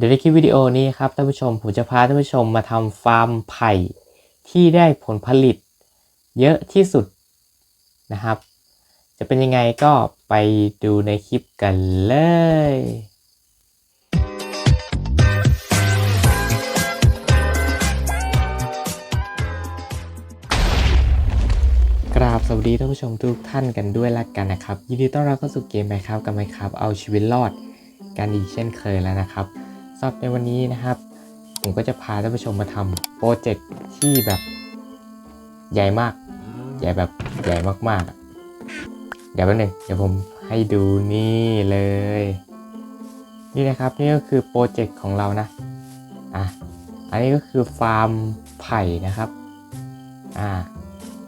เดี๋ยวในคลิปวิดีโอนี้ครับท่านผู้ชมผมจะพาท่านผู้ชมมาทำฟาร์มไผ่ที่ได้ผลผลิตเยอะที่สุดนะครับ จะเป็นยังไงก็ไปดูในคลิปกันเลยกราบสวัสดีท่านผู้ชมทุกท่านกันด้วยละกันนะครับ ยินดีต้อนรับเข้าสู่เกมไมครับกับไมครับเอาชีวิตรอดกันอีกเช่นเคยแล้วนะครับ สำหรับในวันนี้นะครับ ผมก็จะพาท่านผู้ชมมาทำโปรเจกต์ที่แบบใหญ่มาก ใหญ่แบบใหญ่มากๆ เดี๋ยวแป๊บนึงเดี๋ยวผมให้ดูนี่เลย นี่นะครับนี่ก็คือโปรเจกต์ของเรานะอะอันนี้ก็คือฟาร์มไผ่นะครับอ่า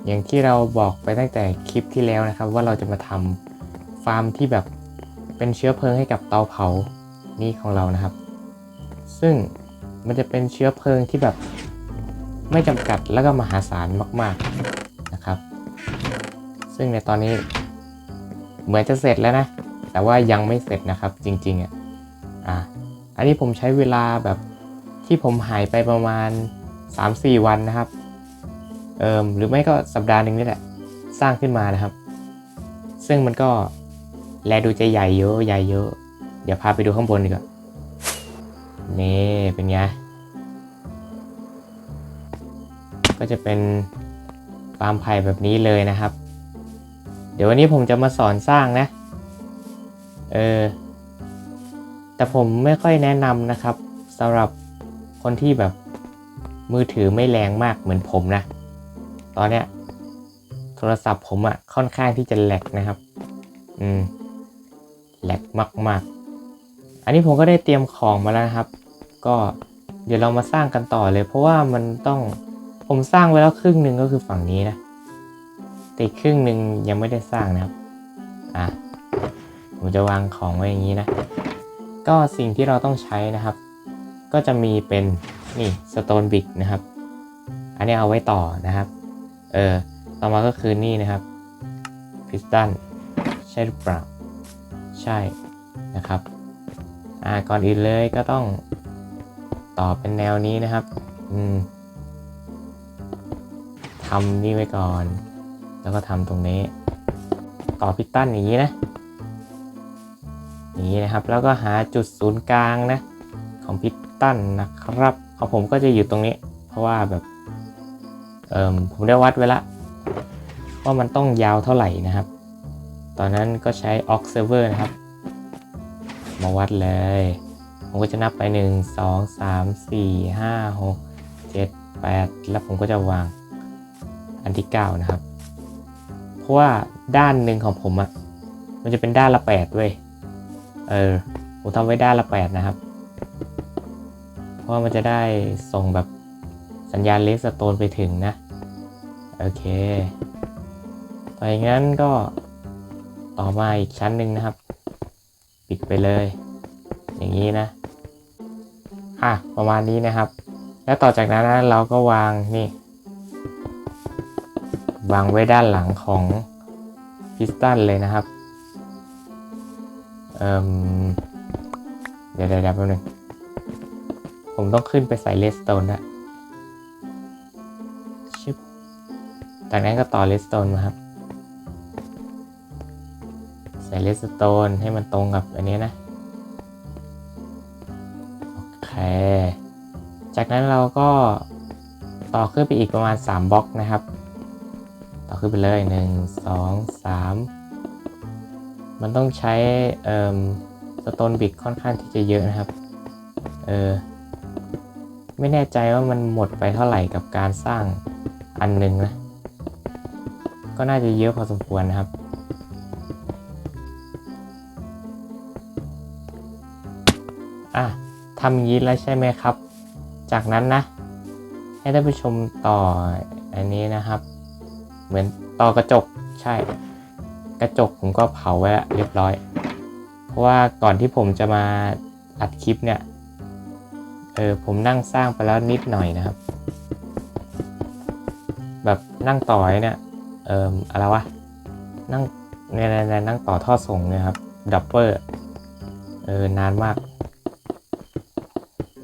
อย่างที่เราบอกไปตั้งแต่คลิปที่แล้วนะครับ ว่าเราจะมาทำฟาร์มที่แบบเป็นเชื้อเพลิงให้กับเตาเผานี่ของเรานะครับ ซึ่งมันจะเป็นเชื้อเพลิงที่แบบไม่จำกัดแล้วก็มหาศาลมากๆนะครับ ซึ่งในตอนนี้เหมือนจะเสร็จแล้วนะ แต่ว่ายังไม่เสร็จนะครับจริงๆอะอะอันนี้ผมใช้เวลาแบบที่ผมหายไปประมาณ 3-4 วันนะครับเอิมหรือไม่ก็สัปดาห์หนึ่งนี่แหละ สร้างขึ้นมานะครับ ซึ่งมันก็แลดูจะใหญ่เยอะใหญ่เยอะ เดี๋ยวพาไปดูข้างบนดีกว่า นี่เป็นไง ก็จะเป็นฟาร์มไผ่แบบนี้เลยนะครับ เดี๋ยววันนี้ผมจะมาสอนสร้างนะ เออ แต่ผมไม่ค่อยแนะนำนะครับสำหรับคนที่แบบมือถือไม่แรงมากเหมือนผมนะ ตอนเนี้ยโทรศัพท์ผมอะ่ะค่อนข้างที่จะแหลกนะครับ อืมแหลกมากๆ อันนี้ผมก็ได้เตรียมของมาแล้วนะครับ ก็เดี๋ยวเรามาสร้างกันต่อเลย เพราะว่ามันต้องผมสร้างไว้แล้วครึ่งหนึ่งก็คือฝั่งนี้นะแต่อีกครึ่งหนึ่งยังไม่ได้สร้างนะครับอะผมจะวางของไว้อย่างนี้นะ ก็สิ่งที่เราต้องใช้นะครับ ก็จะมีเป็นนี่สโตนบิกนะครับ อันนี้เอาไว้ต่อนะครับ เออต่อมาก็คือนี่นะครับพิสตันใช่หรือเปล่าใช่นะครับ อ่าก่อนอื่นเลยก็ต้องต่อเป็นแนวนี้นะครับ อืมทำนี่ไว้ก่อน แล้วก็ทำตรงนี้ ต่อพิสตันอย่างนี้นะอย่างนี้นะครับ แล้วก็หาจุดศูนย์กลางนะ ของพิสตันนะครับของผมก็จะอยู่ตรงนี้ เพราะว่าแบบเอ่อผมได้วัดไว้ละว่ามันต้องยาวเท่าไหร่นะครับ ตอนนั้นก็ใช้ Observer นะครับ มาวัดเลย ผมก็จะนับไป 1 2 3 4 5 6 7 8 แล้วผมก็จะวางอันที่ 9 นะครับ เพราะว่าด้านหนึ่งของผมอะมันจะเป็นด้านละ 8 เว้ย เออ ผมทำไว้ด้านละ 8 นะครับ เพราะว่ามันจะได้ส่งแบบสัญญาณเลสโตนไปถึงนะ โอเค ต่ออย่างนั้นก็ต่อมาอีกชั้นหนึ่งนะครับ ปิดไปเลย อย่างนี้นะอะประมาณนี้นะครับ แล้วต่อจากนั้นนะเราก็วางนี่วางไว้ด้านหลังของพิสตันเลยนะครับเอมเดี๋ยวเดี๋ยวแป๊บนึงผมต้องขึ้นไปใส่เลสโตนนะชึบจากนั้นก็ต่อเลสโตนมาครับ ส่เลสโตนให้มันตรงกับอันนี้นะ โอเค จากนั้นเราก็ต่อขึ้นไปอีกประมาณ 3บล็อกนะครับ ต่อขึ้นไปเลย 1 2 3 มันต้องใช้เอ่อสโตนบิกค่อนข้างที่จะเยอะนะครับ เออ ไม่แน่ใจว่ามันหมดไปเท่าไหร่กับการสร้างอันหนึ่งนะ ก็น่าจะเยอะพอสมควรนะครับ ทำอย่างนี้แล้วใช่ไหมครับ จากนั้นนะ ให้ท่านผู้ชมต่ออันนี้นะครับ เหมือนต่อกระจกใช่ กระจกผมก็เผาไว้แล้วเรียบร้อย เพราะว่าก่อนที่ผมจะมาอัดคลิปเนี่ยเออผมนั่งสร้างไปแล้วนิดหน่อยนะครับ แบบนั่งต่อไอ้เนี่ยเอออะไรวะนั่งเนี่ยเนี่ยเนี่ยนั่งต่อท่อส่งเนี่ยครับดับเบิลเออนานมาก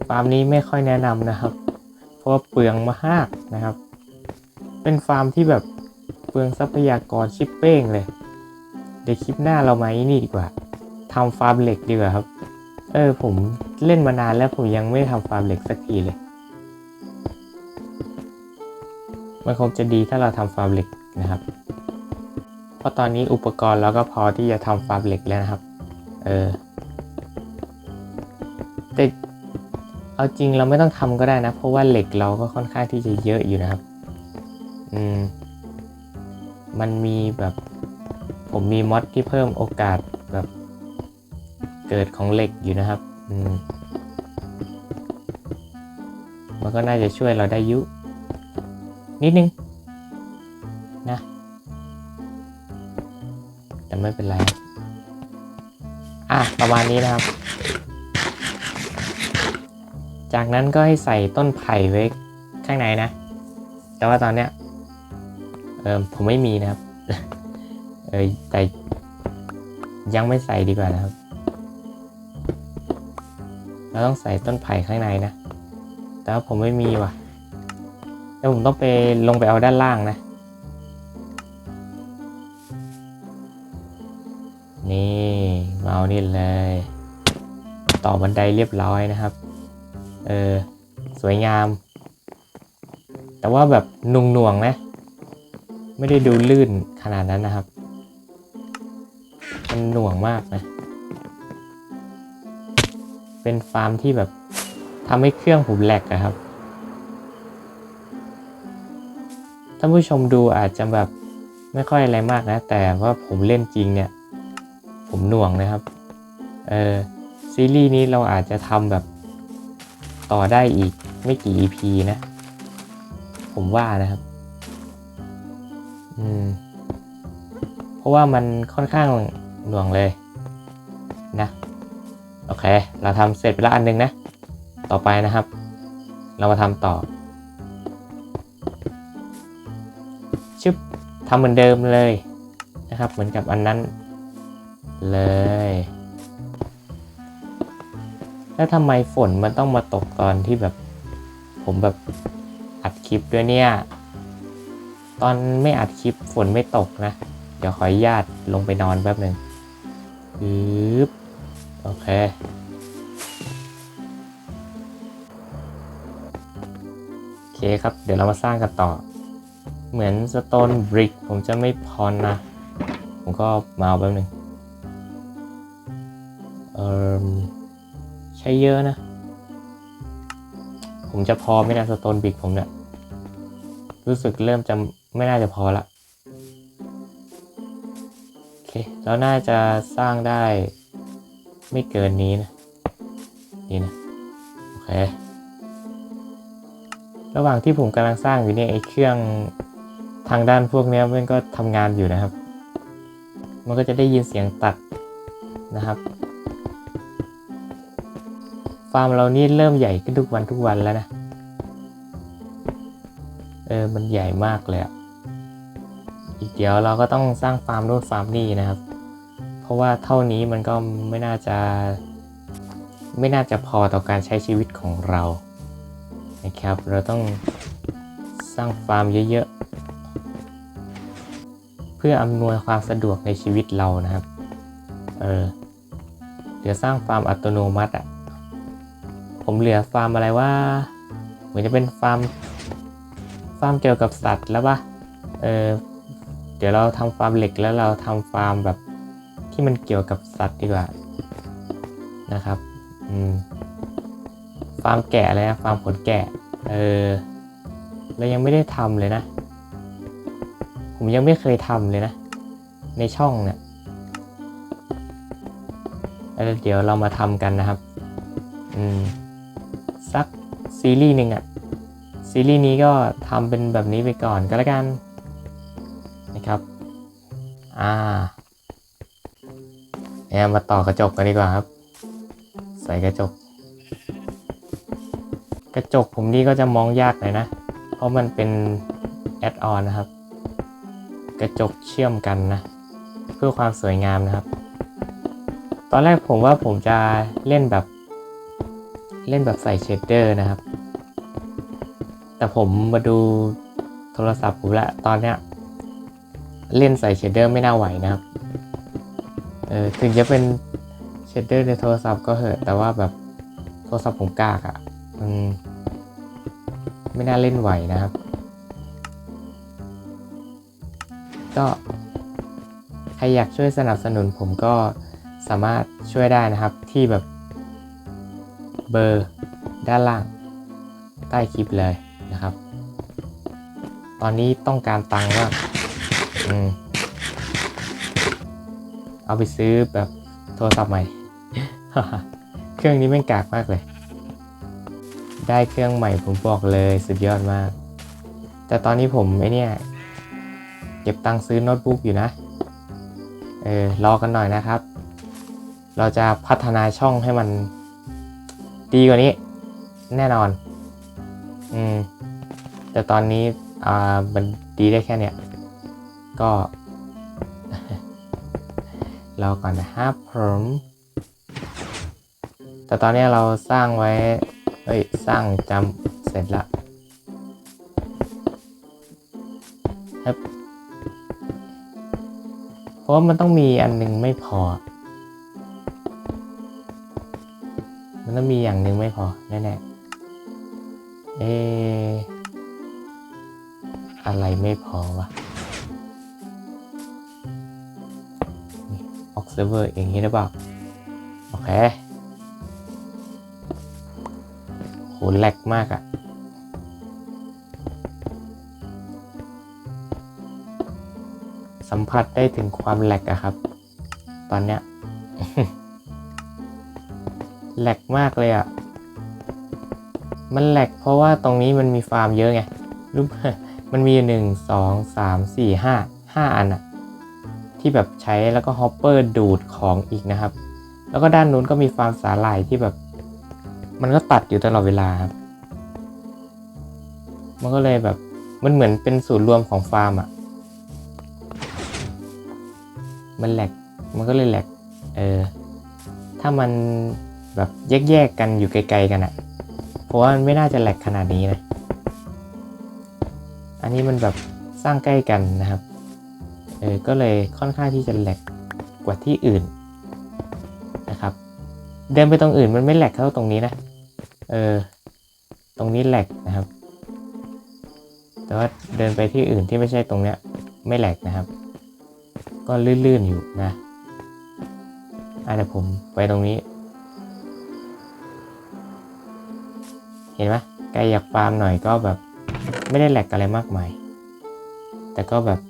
ฟาร์มนี้ไม่ค่อยแนะนำนะครับ เพราะว่าเปลืองมากนะครับ เป็นฟาร์มที่แบบเปลืองทรัพยากรชิปเป้งเลย เดี๋ยวคลิปหน้าเรามาอ้นี่ดีกว่าทำฟาร์มเหล็กดีกว่าครับ เออผมเล่นมานานแล้วผมยังไม่ทำฟาร์มเหล็กสักทีเลย มันคงจะดีถ้าเราทำฟาร์มเหล็กนะครับ เพราะตอนนี้อุปกรณ์เราก็พอที่จะทำฟาร์มเหล็กแล้วนะครับ เออ เอาจริงเราไม่ต้องทำก็ได้นะ เพราะว่าเหล็กเราก็ค่อนข้างที่จะเยอะอยู่นะครับ อืม มันมีแบบ ผมมีมอดที่เพิ่มโอกาสแบบเกิดของเหล็กอยู่นะครับ อืม มันก็น่าจะช่วยเราได้ยุ นิดนึง นะ แต่ไม่เป็นไร อะ ประมาณนี้นะครับ จากนั้นก็ให้ใส่ต้นไผ่ไว้ข้างในนะ แต่ว่าตอนเนี้ยเออผมไม่มีนะครับ เออแต่ยังไม่ใส่ดีกว่านะครับ เราต้องใส่ต้นไผ่ข้างในนะ แต่ว่าผมไม่มีว่ะ แล้วผมต้องไปลงไปเอาด้านล่างนะ นี่มาเอานี่เลย ต่อบันไดเรียบร้อยนะครับ เออ สวยงาม แต่ว่าแบบนุ่งหน่วงนะ ไม่ได้ดูลื่นขนาดนั้นนะครับ มันหน่วงมากนะ เป็นฟาร์มที่แบบทำให้เครื่องผมแหลกอะครับ ท่านผู้ชมดูอาจจะแบบไม่ค่อยอะไรมากนะ แต่ว่าผมเล่นจริงเนี่ย ผมหน่วงนะครับ เออซีรีส์นี้เราอาจจะทำแบบ ต่อได้อีกไม่กี่ EP นะ ผมว่านะครับ อืม เพราะว่ามันค่อนข้างหน่วงเลย นะ โอเค เราทำเสร็จไปแล้วอันนึงนะ ต่อไปนะครับ เรามาทำต่อชึบทำเหมือนเดิมเลยนะครับ เหมือนกับอันนั้นเลย แล้วทำไมฝนมันต้องมาตกตอนที่แบบ ผมแบบอัดคลิปด้วยเนี่ย ตอนไม่อัดคลิปฝนไม่ตกนะ เดี๋ยวขออนุญาตลงไปนอนแป๊บหนึ่งปึ๊บโอเคโอเคครับ เดี๋ยวเรามาสร้างกันต่อ เหมือนสโตนบริกผมจะไม่พอนะ ผมก็มาเอาแป๊บหนึ่งเออ ช้เยอะนะ ผมจะพอไม่นะสโตนบิกผมเนี่ยรู้สึกเริ่มจะไม่น่าจะพอละโอเคแล้วน่าจะสร้างได้ไม่เกินนี้นะ นี่นะ โอเค ระหว่างที่ผมกำลังสร้างอยู่เนี่ยไอ้เครื่องทางด้านพวกเนี้ยมันก็ทำงานอยู่นะครับ มันก็จะได้ยินเสียงตัดนะครับ ฟาร์มเรานี่เริ่มใหญ่ขึ้นทุกวันทุกวันแล้วนะ เออ มันใหญ่มากเลยอะอีกเดี๋ยวเราก็ต้องสร้างฟาร์มโน่นฟาร์มนี่นะครับ เพราะว่าเท่านี้มันก็ไม่น่าจะ ไม่น่าจะพอต่อการใช้ชีวิตของเรานะครับ เราต้องสร้างฟาร์มเยอะๆ เพื่ออำนวยความสะดวกในชีวิตเรานะครับ เออ เดี๋ยวสร้างฟาร์มอัตโนมัติอะ่ะ ผมเหลือฟาร์มอะไรว่า เหมือนจะเป็นฟาร์ม ฟาร์มเกี่ยวกับสัตว์แล้วปะเออเดี๋ยวเราทำฟาร์มเหล็กแล้วเราทำฟาร์มแบบที่มันเกี่ยวกับสัตว์ดีกว่านะครับอืมฟาร์มแกะเลยนะฟาร์มขนแกะเออเรายังไม่ได้ทำเลยนะ ผมยังไม่เคยทำเลยนะ ในช่องเนี่ยแล้วเดี๋ยวเรามาทำกันนะครับ อืม ซีรีส์หนึ่งอะซีรีส์นี้ก็ทำเป็นแบบนี้ไปก่อนก็แล้วกันนะครับอ่าแอมมาต่อกระจกกันดีกว่าครับ ใส่กระจก กระจกผมนี่ก็จะมองยากหน่อยนะ เพราะมันเป็นแอดออนนะครับ กระจกเชื่อมกันนะ เพื่อความสวยงามนะครับ ตอนแรกผมว่าผมจะเล่นแบบ เล่นแบบใส่เชดเดอร์นะครับ แต่ผมมาดูโทรศัพท์ผมละตอนเนี้ยเล่นใส่เชดเดอร์ไม่น่าไหวนะครับ เออถึงจะเป็นเชดเดอร์ในโทรศัพท์ก็เหอะ แต่ว่าแบบโทรศัพท์ผมกากอะ่ะมันไม่น่าเล่นไหวนะครับ ก็ใครอยากช่วยสนับสนุนผมก็สามารถช่วยได้นะครับที่แบบ เบอร์ด้านล่างใต้คลิปเลยนะครับ ตอนนี้ต้องการตังค์มาอืมเอาไปซื้อแบบโทรศัพท์ใหม่ เครื่องนี้แม่งกากมากเลย ได้เครื่องใหม่ผมบอกเลยสุดยอดมาก แต่ตอนนี้ผมไอเนี่ย เก็บตังค์ซื้อโน้ตบุ๊กอยู่นะ เออรอกันหน่อยนะครับ เราจะพัฒนาช่องให้มัน ดีกว่านี้ แน่นอน อืม แต่ตอนนี้ อ่า มันดีได้แค่เนี้ย ก็ รอก่อนนะครับผมแต่ตอนนี้เราสร้างไว้เฮ้ย สร้างจำเสร็จละครับเพราะว่ามันต้องมีอันหนึงไม่พอ มันต้องมีอย่างหนึ่งไม่พอแน่ๆเออะไรไม่พอวะ observer อย่างนี้หรือเปล่า โอเคโหแหลกมากอะสัมผัสได้ถึงความแหลกอะครับ ตอนเนี้ย แหลกมากเลยอะมันแหลกเพราะว่าตรงนี้มันมีฟาร์มเยอะไงรูปมันมีหนึ่งสองสามสี่ห้าห้าอันอะที่แบบใช้แล้วก็ฮอปเปอร์ดูดของอีกนะครับ แล้วก็ด้านนู้นก็มีฟาร์มสาหร่ายที่แบบ มันก็ตัดอยู่ตลอดเวลาครับ มันก็เลยแบบมันเหมือนเป็นศูนย์รวมของฟาร์มอะ่ะมันแหลก มันก็เลยแหลก เออ ถ้ามัน แบบแยกๆกันอยู่ไกลๆกันอะ่ะเพราะว่ามันไม่น่าจะแหลกขนาดนี้นะ อันนี้มันแบบสร้างใกล้กันนะครับ เออ ก็เลยค่อนข้างที่จะแหลกกว่าที่อื่นนะครับ เดินไปตรงอื่นมันไม่แหลกเท่าตรงนี้นะ เออ ตรงนี้แหลกนะครับ แต่ว่าเดินไปที่อื่นที่ไม่ใช่ตรงเนี้ยไม่แหลกนะครับ ก็ลื่นๆอยู่นะอะเดี๋ยวผมไปตรงนี้ เห็นไหมใกล้อยากฟาร์มหน่อยก็แบบ ไม่ได้แหลกอะไรมากมาย แต่ก็แบบ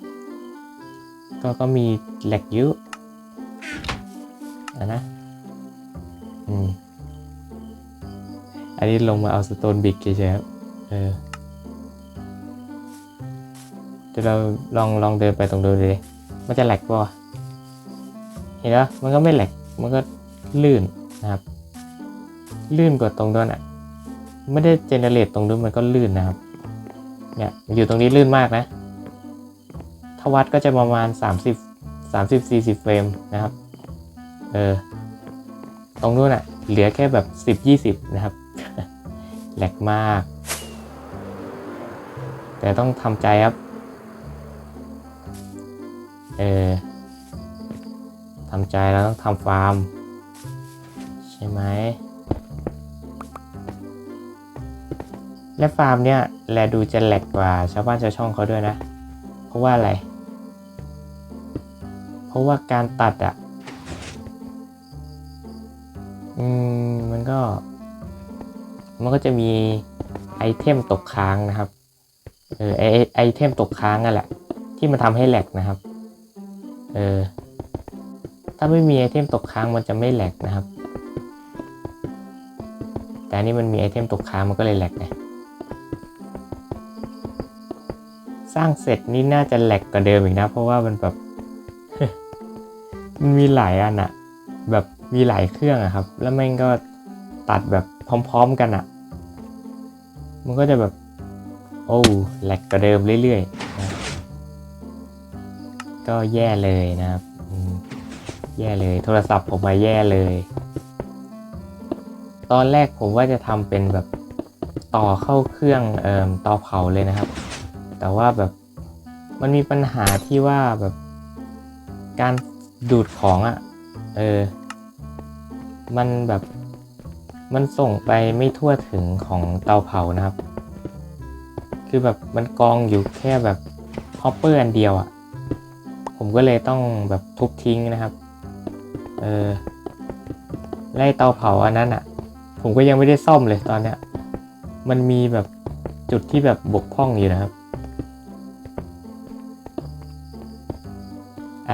ก็ก็มีแหลกเยอะอะนะอืมอันนี้ลงมาเอาสโตนบิกเฉยๆครับเออเดี๋ยวเราลองลองเดินไปตรงดูดิมันจะแหลกป่ะเห็นปะมันก็ไม่แหลก มันก็ลื่นนะครับ ลื่นกว่าตรงนู้นอะ ไม่ได้เจเนเรตตรงนู้นมันก็ลื่นนะครับ เนี่ยอยู่ตรงนี้ลื่นมากนะ ถ้าวัดก็จะประมาณ 30 30 40 เฟรมนะครับ เออ ตรงนู้นอะเหลือแค่แบบ 10 20 นะครับ แหลกมาก แต่ต้องทำใจครับ เออทำใจแล้วต้องทำฟาร์ม ใช่ไหม และฟาร์มเนี่ยแลดูจะแหลกกว่าชาวบ้านชาวช่องเขาด้วยนะ เพราะว่าอะไร เพราะว่าการตัดอะ่ะ อืม มันก็ มันก็จะมีไอเทมตกค้างนะครับ เออไอไอเทมตกค้างนั่นแหละ ที่มันทำให้แหลกนะครับ เออ ถ้าไม่มีไอเทมตกค้างมันจะไม่แหลกนะครับ แต่นนี่มันมีไอเทมตกค้างมันก็เลยแหลกไง ร้างเสร็จนี่น่าจะแหลกกว่าเดิมอีกนะ เพราะว่ามันแบบมันมีหลายอันอะแบบมีหลายเครื่องอะครับ แล้วแม่งก็ตัดแบบพร้อมๆกันอะมันก็จะแบบ โอ้แหลกกว่าเดิมเรื่อยๆนะก็แย่เลยนะครับแย่เลย โทรศัพท์ผมมาแย่เลย ตอนแรกผมว่าจะทำเป็นแบบต่อเข้าเครื่องเอ่อเตาเผาเลยนะครับ แต่ว่าแบบมันมีปัญหาที่ว่าแบบการดูดของอะ่ะ เออ มันแบบมันส่งไปไม่ทั่วถึงของเตาเผานะครับ คือแบบมันกองอยู่แค่แบบฮอปเปอร์อันเดียวอะ่ะ ผมก็เลยต้องแบบทุบทิ้งนะครับ เออไล่เตาเผาอันนั้นอะ่ะ ผมก็ยังไม่ได้ซ่อมเลยตอนเนี้ย มันมีแบบจุดที่แบบบกพร่องอยู่นะครับ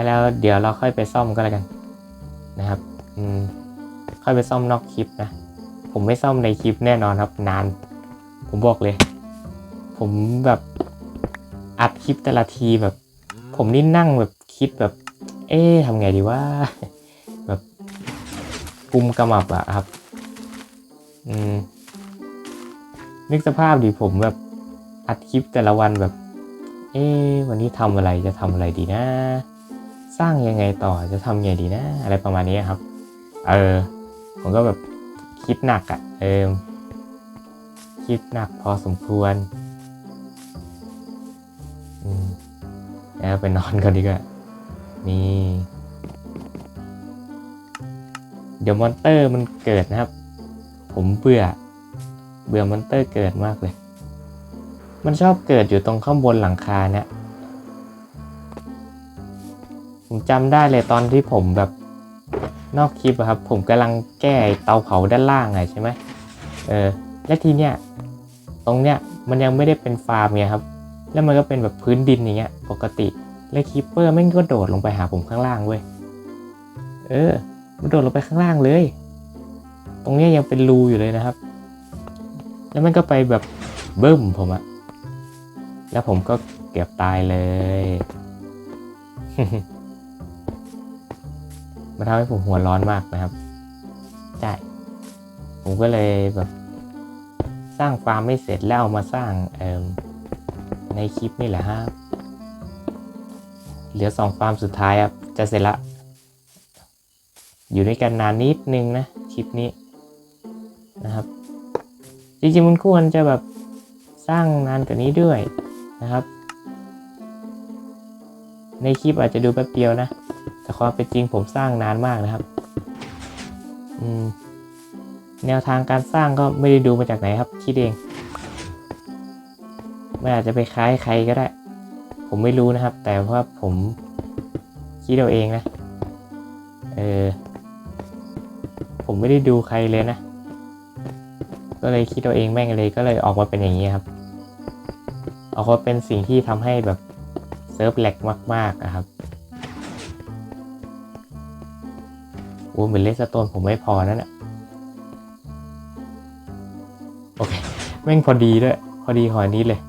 แล้วเดี๋ยวเราค่อยไปซ่อมก็แล้วกันนะครับอืมค่อยไปซ่อมนอกคลิปนะ ผมไม่ซ่อมในคลิปแน่นอนครับ นาน ผมบอกเลย ผมแบบอัดคลิปแต่ละทีแบบ ผมนี่นั่งแบบคิดแบบ เอ๊ะทำไงดีว่า แบบกุมกระหมับอะครับ อืมนึกสภาพดิผมแบบอัดคลิปแต่ละวันแบบ เอ๊ะวันนี้ทำอะไรจะทำอะไรดีนะ สร้างยังไงต่อจะทำยังไงดีนะ อะไรประมาณนี้ครับ เออ ผมก็แบบคิดหนักอะ่ะ เออ คิดหนักพอสมควร อืมแล้วไปนอนกันดีกว่า นี่ เดี๋ยวมอนเตอร์มันเกิดนะครับ ผมเบื่อ เบื่อมอนเตอร์เกิดมากเลย มันชอบเกิดอยู่ตรงข้างบนหลังคาเนี่ย ผมจำได้เลยตอนที่ผมแบบนอกคลิปอะครับ ผมกำลังแก้เตาเผาด้านล่างไงใช่ไหมเออและทีเนี้ยตรงเนี้ยมันยังไม่ได้เป็นฟาร์มไงครับ แล้วมันก็เป็นแบบพื้นดินอย่างเงี้ย ปกติแล้วคีปเปอร์แม่งก็โดดลงไปหาผมข้างล่างเว้ยเออมันโดดลงไปข้างล่างเลย ตรงเนี้ยยังเป็นรูอยู่เลยนะครับ แล้วมันก็ไปแบบเบิ้มผมอะแล้วผมก็เกือบตายเลย มันทำให้ผมหัวร้อนมากนะครับใช่ผมก็เลยแบบสร้างฟาร์มไม่เสร็จแล้วเอามาสร้างในคลิปนี่แหละฮะเหลือสองฟาร์มสุดท้ายครับจะเสร็จละ อยู่ด้วยกันนานนิดนึงนะคลิปนี้นะครับ จริงๆมันควรจะแบบสร้างนานกว่านี้ด้วยนะครับ ในคลิปอาจจะดูแป๊บเดียวนะ แต่ความเป็นจริงผมสร้างนานมากนะครับแนวทางการสร้างก็ไม่ได้ดูมาจากไหนครับ คิดเองไม่อาจจะไปคล้ายใครก็ได้ ผมไม่รู้นะครับ แต่ว่าผมคิดเอาเองนะ เออ ผมไม่ได้ดูใครเลยนะ ก็เลยคิดเอาเองแม่งเลยก็เลยออกมาเป็นอย่างนี้ครับ ออกมาเป็นสิ่งที่ทำให้แบบเซิร์ฟแหลกมากๆอะครับ โอ้เหมือนเลสโตนผมไม่พอนั่นแหละโอเค แม่งพอดีด้วย พอดีขออันนี้เลย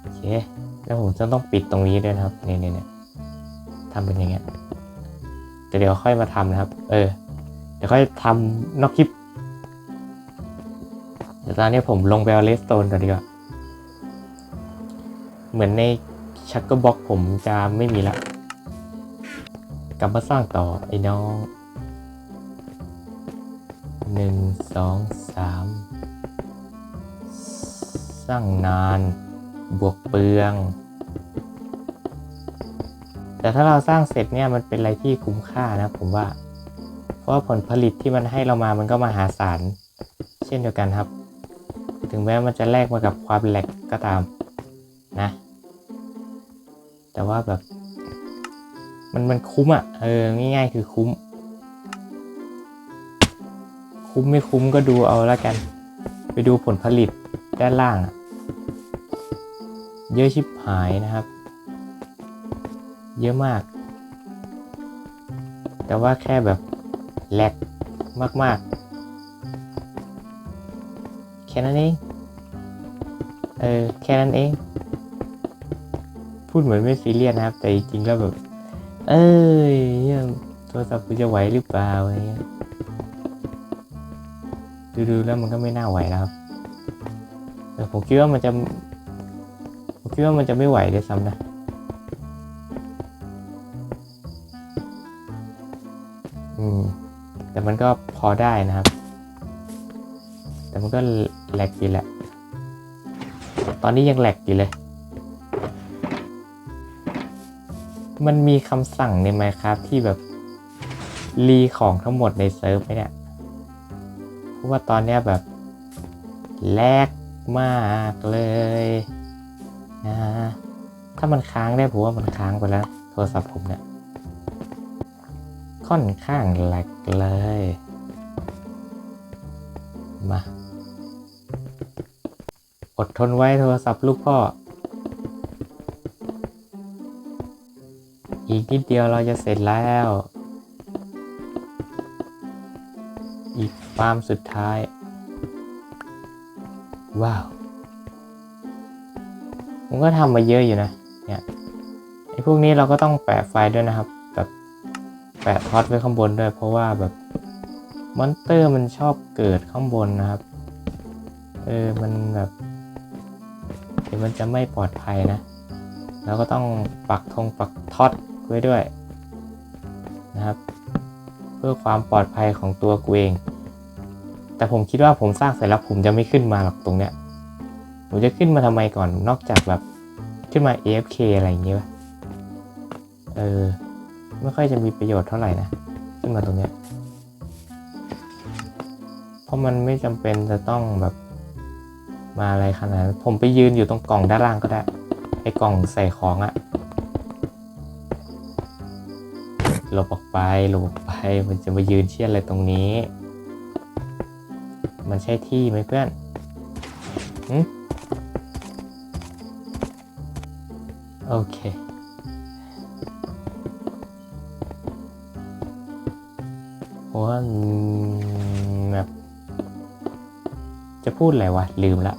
โอเค แล้วผมจะต้องปิดตรงนี้ด้วยนะครับเนี่ยเนี่ยเนี่ยทำเป็นอย่างเงี้ยแต่เดี๋ยวค่อยมาทำนะครับ เออ เดี๋ยวค่อยทำนอกคลิปเดี๋ยวตอนนี้ผมลงไปเอาเลสโตนก่อนดีกว่า เหมือนในชักเกอร์บ็อกผมจะไม่มีละ กลับมาสร้างต่อไอ้น้อง หนึ่งสองสามสร้างนาน บวกเปลือง แต่ถ้าเราสร้างเสร็จเนี่ยมันเป็นอะไรที่คุ้มค่านะผมว่า เพราะว่าผลผลิตที่มันให้เรามามันก็มาหาศาลเช่นเดียวกันครับ ถึงแม้มันจะแลกมากับความแหลกก็ตามนะ แต่ว่าแบบ มันมันคุ้มอะ่ะเออง่ายๆคือคุ้ม คุ้มไม่คุ้มก็ดูเอาล้วกัน ไปดูผลผลิตด้านล่างอะเยอะชิบหายนะครับ เยอะมาก แต่ว่าแค่แบบแหลกมากๆ แค่นั้นเอง เออ แค่นั้นเอง พูดเหมือนไม่ซีเรียสนะครับ แต่จริงๆแล้วแบบ เอ้ยเนี่ยโทรศัพท์กูจะไหวหรือเปล่าอะไรเงี้ย ดูๆแล้วมันก็ไม่น่าไหวแล้วครับ แต่ผมคิดว่ามันจะผมคิดว่ามันจะไม่ไหวเลยซ้ำนะอืมแต่มันก็พอได้นะครับ แต่มันก็แหลกอยู่แหละ ตอนนี้ยังแหลกอยู่เลย มันมีคำสั่งในไหมครับที่แบบรีของทั้งหมดในเซิร์ฟไหมเนี่ย เพราะว่าตอนเนี้ยแบบแลกมากเลยนะถ้ามันค้างได้ผมว่ามันค้างไปแล้ว โทรศัพท์ผมเนี่ย ค่อนข้างแหลกเลย มา อดทนไว้โทรศัพท์ลูกพ่อ อีกนิดเดียวเราจะเสร็จแล้ว อีกฟาร์มสุดท้าย ว้าวผมก็ทำมาเยอะอยู่นะเนี่ยไอ้พวกนี้เราก็ต้องแปะไฟด้วยนะครับ แบบแปะท็อตไว้ข้างบนด้วย เพราะว่าแบบมอนเตอร์มันชอบเกิดข้างบนนะครับ เออ มันแบบเดี๋ยวมันจะไม่ปลอดภัยนะ แล้วก็ต้องปักธงปักท็อตไว้ด้วยนะครับ เพื่อความปลอดภัยของตัวกูเอง แต่ผมคิดว่าผมสร้างเสร็จแล้วผมจะไม่ขึ้นมาหรอกตรงเนี้ยผมจะขึ้นมาทำไมก่อนนอกจากแบบขึ้นมา AFK อะไรอย่างเงี้ยเออไม่ค่อยจะมีประโยชน์เท่าไหร่นะ ขึ้นมาตรงเนี้ยเพราะมันไม่จำเป็นจะต้องแบบมาอะไรขนาดนั้นผมไปยืนอยู่ตรงกล่องด้านล่างก็ได้ ไอ้กล่องใส่ของอะหลบออกไปหลบออกไปมันจะมายืนเชี่ยอะไรตรงนี้ มันใช่ที่ไหมเพื่อนหึโอเค ว่าแบบจะพูดอะไรวะ ลืมละ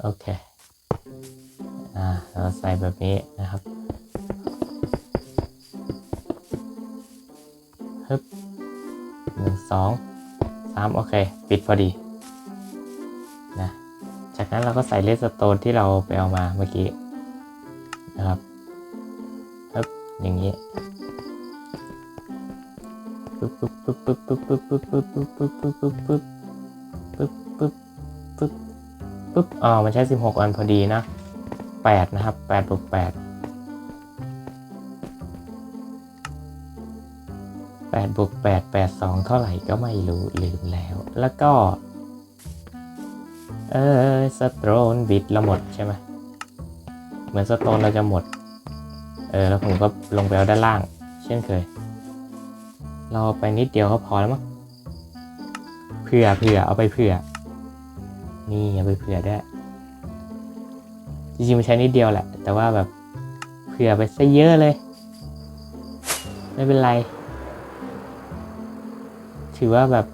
โอเค อ่าเราใส่แบบนี้ สองสามโอเค ปิดพอดีนะจากนั้นเราก็ใส่เลสโตนที่เราไปเอามาเมื่อกี้นะครับฮึบอย่างนี้ปึ๊บปึ๊บปึ๊บปึ๊บปึ๊บปึ๊บปึ๊บปึ๊บปึ๊บปึ๊บปึ๊บปึ๊บปึ๊บปึ๊บปึ๊บปึ๊บอ๋อมันใช้สิบหกอันพอดีนะแปดนะครับแปดบวกแปดแปดบวกแปดแปดสองเท่าไหร่ก็ไม่รู้ลืมแล้ว แล้วก็ เออสโตนบิดเราหมดใช่ไหมเหมือนสโตนเราจะหมด เออ แล้วผมก็ลงไปเอาด้านล่าง เช่นเคย เราไปนิดเดียวก็พอแล้วมั้งเผื่อเผื่อเอาไปเผื่อ นี่เอาไปเผื่อได้ จริงๆมันใช้นิดเดียวแหละ แต่ว่าแบบเผื่อไปซะเยอะเลย ไม่เป็นไร ถือว่าแบบ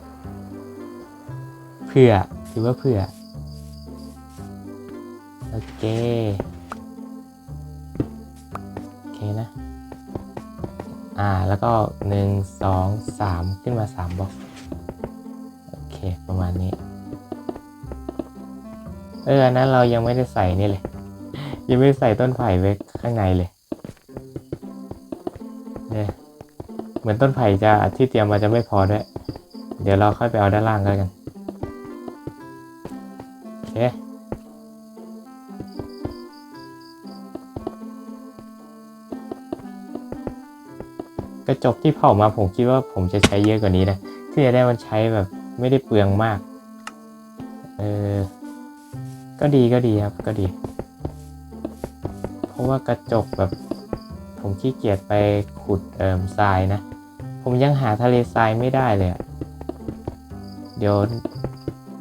เผื่อถือว่าเผื่อโอเคโอเคนะ อ่าแล้วก็หนึ่งสองสามขึ้นมาสามบล็อกโอเคประมาณนี้ เอออันนั้นเรายังไม่ได้ใส่นี่เลย ยังไม่ใส่ต้นไผ่ไว้ข้างในเลยเนี่ยเหมือนต้นไผ่จะที่เตรียมมาจะไม่พอด้วย เดี๋ยวเราค่อยไปเอาด้านล่างด้วยกันโอเคกระจกที่เผามาผมคิดว่าผมจะใช้เยอะกว่านี้นะที่จะได้มันใช้แบบไม่ได้เปลืองมาก เออ ก็ดีก็ดีครับก็ดี เพราะว่ากระจกแบบ ผมขี้เกียจไปขุดเอ่มทรายนะ ผมยังหาทะเลทรายไม่ได้เลยอะ เดี๋ยว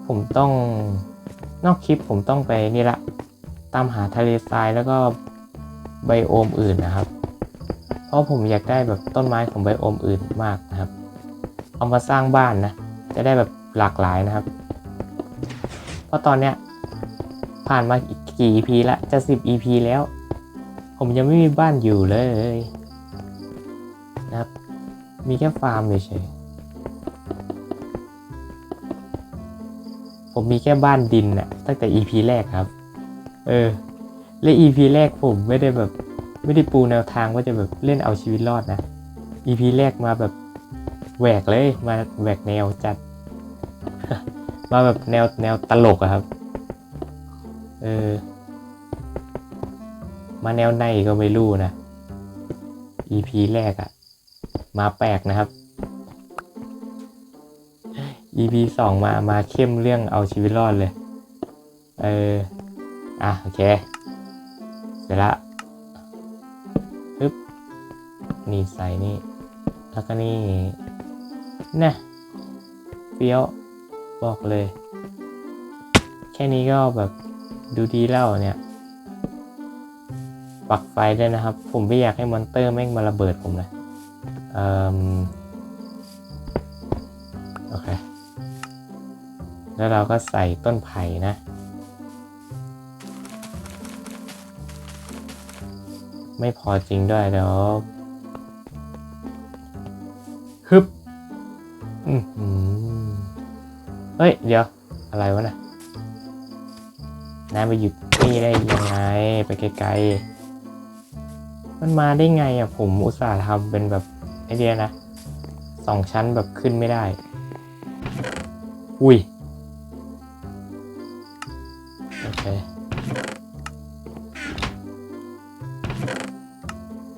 ผมต้องนอกคลิปผมต้องไปนี่ละ ตามหาทะเลทรายแล้วก็ไบโอมอื่นนะครับ เพราะผมอยากได้แบบต้นไม้ของไบโอมอื่นมากนะครับ เอามาสร้างบ้านนะ จะได้แบบหลากหลายนะครับ เพราะตอนเนี้ยผ่านมากกี่ EP ละจะ 10 EP แล้ว ผมยังไม่มีบ้านอยู่เลยนะครับ มีแค่ฟาร์มเฉยๆ ผมมีแค่บ้านดินน่ะตั้งแต่ EP แรกครับ เออ และ EP แรกผมไม่ได้แบบ ไม่ได้ปูแนวทางว่าจะแบบเล่นเอาชีวิตรอดนะ EP แรกมาแบบแหวกเลยมาแหวกแนวจัด มาแบบแนวแนวตลกอะครับ เออ มาแนวในก็ไม่รู้นะ EP แรกอะมาแปลกนะครับ EP สองมามาเข้มเรื่องเอาชีวิตรอดเลย เออ อะ โอเค เสร็จละปึ๊บ นี่ใส่นี่ แล้วก็นี่นะเฟี้ยว บอกเลย แค่นี้ก็แบบดูดีแล้วเนี่ย ปักไฟได้นะครับ ผมไม่อยากให้มอนเตอร์แม่งมาระเบิดผมเลยเอ่มโอ แล้วเราก็ใส่ต้นไผ่นะ ไม่พอจริงด้วยเดี๋ยวฮึบเฮ้ย เดี๋ยว อะไรวะน่ะนายมาหยุดนี่ได้ยังไง ไปไกลๆ มันมาได้ไงอะ ผมอุตส่าห์ทำเป็นแบบไอเดียนะสองชั้นแบบขึ้นไม่ได้ อุ้ย เค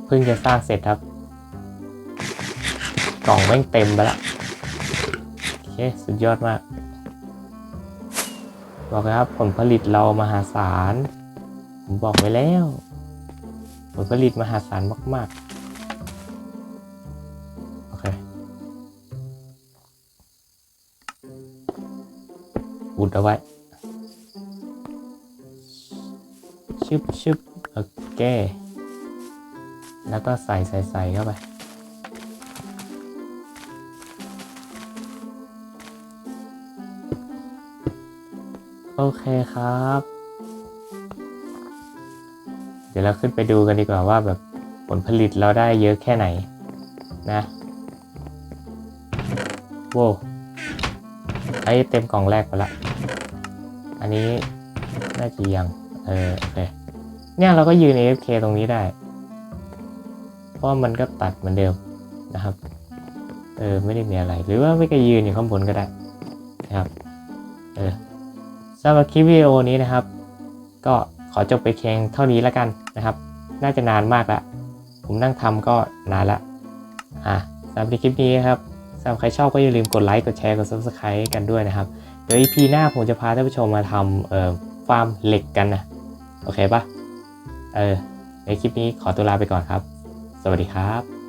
เพิ่งจะสร้างเสร็จครับ กล่องแม่งเต็มไปละโอเค สุดยอดมาก บอกครับผลผลิตเรามหาศาล ผมบอกไว้แล้ว ผลผลิตมหาศาลมาก ๆ โอเคอุดเอาไว้ บชึบโอเค แล้วก็ใส่ใส่ใส่เข้าไป โอเคครับ เดี๋ยวเราขึ้นไปดูกันดีกว่าว่าแบบผลผลิตเราได้เยอะแค่ไหน นะโว้ไอเต็มกล่องแรกไปละ อันนี้น่าจะยัง เออโอเค เนี่ยเราก็ยืน AFK ตรงนี้ได้ เพราะมันก็ตัดเหมือนเดิมนะครับ เออไม่ได้มีอะไร หรือว่าไม่ก็ยืนอยู่ข้างบนก็ได้นะครับ เออสำหรับคลิปวิดีโอนี้นะครับ ก็ขอจบไปเพียงเท่านี้แล้วกันนะครับ น่าจะนานมากละ ผมนั่งทำก็นานละ อะสำหรับคลิปนี้นครับสำหรับใครชอบก็อย่าลืมกดไลค์ กดแชร์ กด subscribe กันด้วยนะครับ เดี๋ยว EP หน้าผมจะพาท่านผู้ชมมาทำเอ่อฟาร์มเหล็กกันนะ โอเคปะ เออในคลิปนี้ขอตัวลาไปก่อนครับ สวัสดีครับ